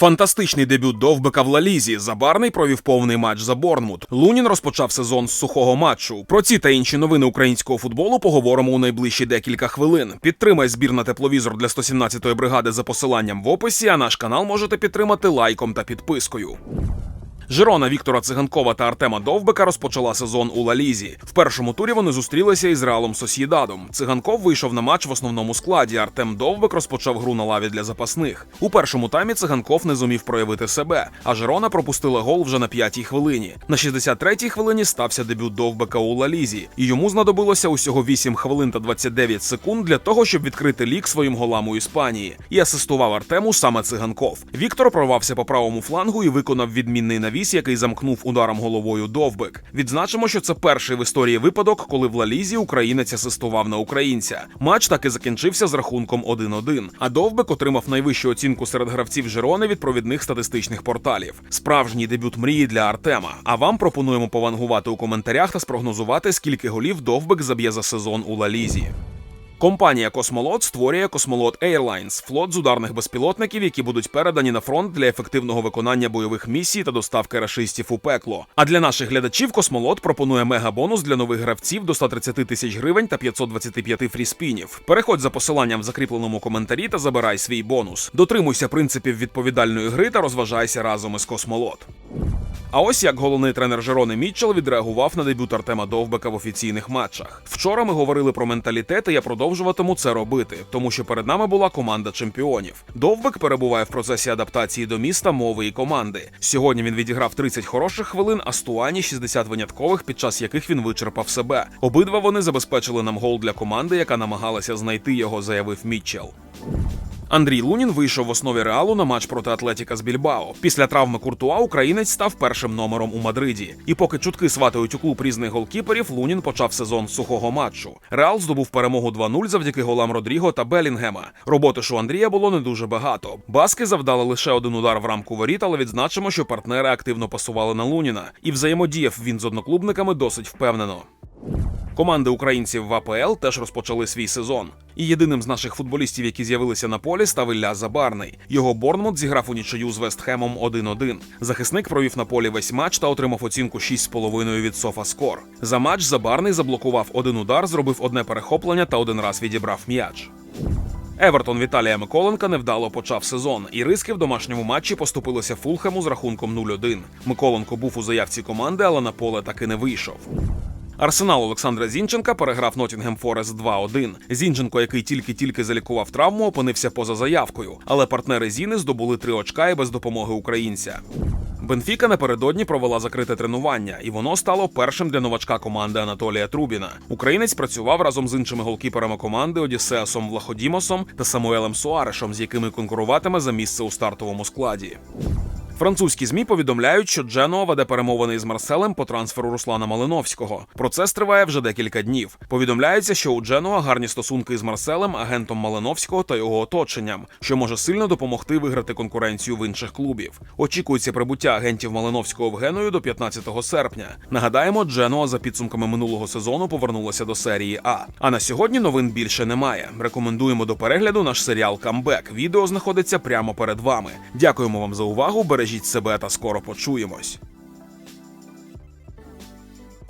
Фантастичний дебют Довбика в Лалізі. Забарний провів повний матч за Борнмут. Лунін розпочав сезон з сухого матчу. Про ці та інші новини українського футболу поговоримо у найближчі декілька хвилин. Підтримай збір на тепловізор для 117-ї бригади за посиланням в описі. А наш канал можете підтримати лайком та підпискою. Жирона Віктора Циганкова та Артема Довбика розпочала сезон у Лалізі. В першому турі вони зустрілися із Реалом Сосєдадом. Циганков вийшов на матч в основному складі. Артем Довбик розпочав гру на лаві для запасних. У першому таймі Циганков не зумів проявити себе, а Жирона пропустила гол вже на п'ятій хвилині. На 63-й хвилині стався дебют Довбика у Лалізі, і йому знадобилося усього 8 хвилин та 29 секунд для того, щоб відкрити лік своїм голам у Іспанії. І асистував Артему саме Циганков. Віктор прорвався по правому флангу і виконав відмінний навіс, який замкнув ударом головою Довбик. Відзначимо, що це перший в історії випадок, коли в Лалізі українець асистував на українця. Матч так і закінчився з рахунком 1-1. А Довбик отримав найвищу оцінку серед гравців Жирони від провідних статистичних порталів. Справжній дебют мрії для Артема. А вам пропонуємо повангувати у коментарях та спрогнозувати, скільки голів Довбик заб'є за сезон у Лалізі. Компанія Космолот створює Космолот Airlines – флот з ударних безпілотників, які будуть передані на фронт для ефективного виконання бойових місій та доставки рашистів у пекло. А для наших глядачів Космолот пропонує мегабонус для нових гравців до 130 тисяч гривень та 525 фріспінів. Переходь за посиланням в закріпленому коментарі та забирай свій бонус. Дотримуйся принципів відповідальної гри та розважайся разом із Космолот. А ось як головний тренер Жерони Мітчел відреагував на дебют Артема Довбека в офіційних матчах. Вчора ми говорили про менталітет, і я продовжуватиму це робити, тому що перед нами була команда чемпіонів. Довбек перебуває в процесі адаптації до міста, мови і команди. Сьогодні він відіграв 30 хороших хвилин, а Стуані 60 виняткових, під час яких він вичерпав себе. Обидва вони забезпечили нам гол для команди, яка намагалася знайти його, заявив Мітчел. Андрій Лунін вийшов в основі реалу на матч проти Атлетіка з Більбао. Після травми Куртуа українець став першим номером у Мадриді. І поки чутки сватають у клуб різних голкіперів, Лунін почав сезон сухого матчу. Реал здобув перемогу 2-0 завдяки голам Родріго та Белінгема. Роботи ж у Андрія було не дуже багато. Баски завдали лише один удар в рамку воріт, але відзначимо, що партнери активно пасували на Луніна, і взаємодіяв він з одноклубниками досить впевнено. Команди українців в АПЛ теж розпочали свій сезон. І єдиним з наших футболістів, які з'явилися на полі, став Ілля Забарний. Його Борнмут зіграв у нічию з Вестхемом 1-1. Захисник провів на полі весь матч та отримав оцінку 6,5 від Софаскор. За матч Забарний заблокував один удар, зробив одне перехоплення та один раз відібрав м'яч. Евертон Віталія Миколенка невдало почав сезон, і риски в домашньому матчі поступилися Фулхему з рахунком 0-1. Миколенко був у заявці команди, але на поле таки не вийшов. Арсенал Олександра Зінченка переграв Нотінгем Форест 2-1. Зінченко, який тільки-тільки залікував травму, опинився поза заявкою, але партнери Зіни здобули три очка і без допомоги українця. Бенфіка напередодні провела закрите тренування, і воно стало першим для новачка команди Анатолія Трубіна. Українець працював разом з іншими голкіперами команди Одіссеасом Влаходімосом та Самуелем Суарешем, з якими конкуруватиме за місце у стартовому складі. Французькі змі повідомляють, що Дженуа веде перемовини із Марселем по трансферу Руслана Малиновського. Процес триває вже декілька днів. Повідомляється, що у Дженуа гарні стосунки із Марселем, агентом Малиновського та його оточенням, що може сильно допомогти виграти конкуренцію в інших клубів. Очікується прибуття агентів Малиновського в Геною до 15 серпня. Нагадаємо, Дженуа за підсумками минулого сезону повернулася до серії А. А на сьогодні новин більше немає. Рекомендуємо до перегляду наш серіал Камбек. Відео знаходиться прямо перед вами. Дякуємо вам за увагу. Бережіть себе та скоро почуємось.